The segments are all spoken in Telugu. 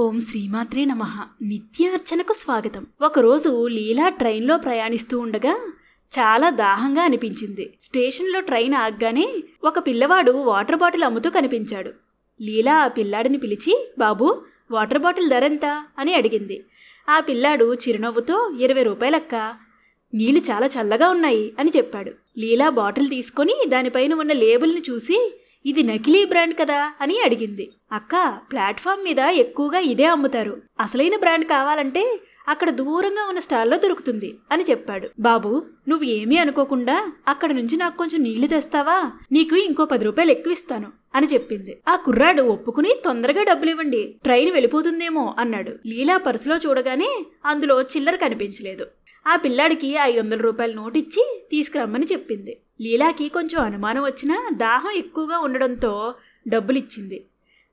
ఓం శ్రీమాత్రే నమ. నిత్యార్చనకు స్వాగతం. ఒకరోజు లీలా ట్రైన్లో ప్రయాణిస్తూ ఉండగా చాలా దాహంగా అనిపించింది. స్టేషన్లో ట్రైన్ ఆగగానే ఒక పిల్లవాడు వాటర్ బాటిల్ అమ్ముతూ కనిపించాడు. లీలా ఆ పిల్లాడిని పిలిచి బాబు వాటర్ బాటిల్ ధర ఎంత అని అడిగింది. ఆ పిల్లాడు చిరునవ్వుతో ఇరవై రూపాయలక్క. నీళ్ళు చాలా చల్లగా ఉన్నాయి అని చెప్పాడు. లీలా బాటిల్ తీసుకొని దానిపైన ఉన్న లేబుల్ని చూసి ఇది నకిలీ బ్రాండ్ కదా అని అడిగింది. అక్క ప్లాట్ఫామ్ మీద ఎక్కువగా ఇదే అమ్ముతారు. అసలైన బ్రాండ్ కావాలంటే అక్కడ దూరంగా ఉన్న స్టాల్లో దొరుకుతుంది అని చెప్పాడు. బాబు నువ్వు ఏమీ అనుకోకుండా అక్కడ నుంచి నాకు కొంచెం నీళ్ళు తెస్తావా? నీకు ఇంకో పది రూపాయలు ఎక్కువ ఇస్తాను అని చెప్పింది. ఆ కుర్రాడు ఒప్పుకుని తొందరగా డబ్బులు ఇవ్వండి ట్రైన్ వెళ్ళిపోతుందేమో అన్నాడు. లీలా పర్సులో చూడగానే అందులో చిల్లర కనిపించలేదు. ఆ పిల్లాడికి ఐదు వందల రూపాయల నోటిచ్చి ఇచ్చి తీసుకురమ్మని చెప్పింది. లీలాకి కొంచెం అనుమానం వచ్చినా దాహం ఎక్కువగా ఉండడంతో డబ్బులిచ్చింది.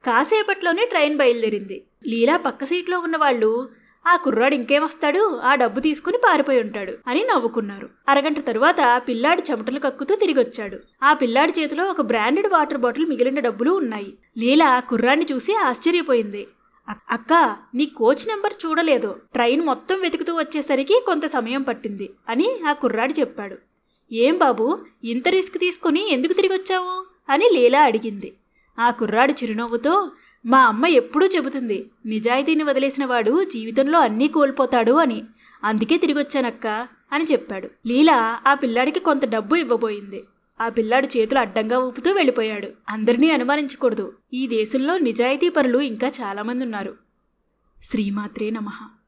కాసేపట్లోనే ట్రైన్ బయలుదేరింది. లీలా పక్క సీట్లో ఉన్న వాళ్ళు ఆ కుర్రాడు ఇంకేం వస్తాడు? ఆ డబ్బు తీసుకుని పారిపోయి ఉంటాడు అని నవ్వుకున్నారు. అరగంట తరువాత పిల్లాడు చెమటలు కక్కుతూ తిరిగొచ్చాడు. ఆ పిల్లాడి చేతిలో ఒక బ్రాండెడ్ వాటర్ బాటిల్ మిగిలిన డబ్బులు ఉన్నాయి. లీలా కుర్రాన్ని చూసి ఆశ్చర్యపోయింది. అక్క నీ కోచ్ నెంబర్ చూడలేదు. ట్రైన్ మొత్తం వెతుకుతూ వచ్చేసరికి కొంత సమయం పట్టింది అని ఆ కుర్రాడు చెప్పాడు. ఏం బాబు ఇంత రిస్క్ తీసుకుని ఎందుకు తిరిగి వచ్చావు అని లీలా అడిగింది. ఆ కుర్రాడు చిరునవ్వుతో మా అమ్మ ఎప్పుడూ చెబుతుంది నిజాయితీని వదిలేసిన వాడు జీవితంలో అన్నీ కోల్పోతాడు అని. అందుకే తిరిగొచ్చానక్క అని చెప్పాడు. లీలా ఆ పిల్లాడికి కొంత డబ్బు ఇవ్వబోయింది. ఆ పిల్లాడు చేతులు అడ్డంగా ఊపుతూ వెళ్ళిపోయాడు. అందరినీ అనుమానించకూడదు. ఈ దేశంలో నిజాయితీ పరులు ఇంకా చాలామంది ఉన్నారు శ్రీమాత్రే నమః.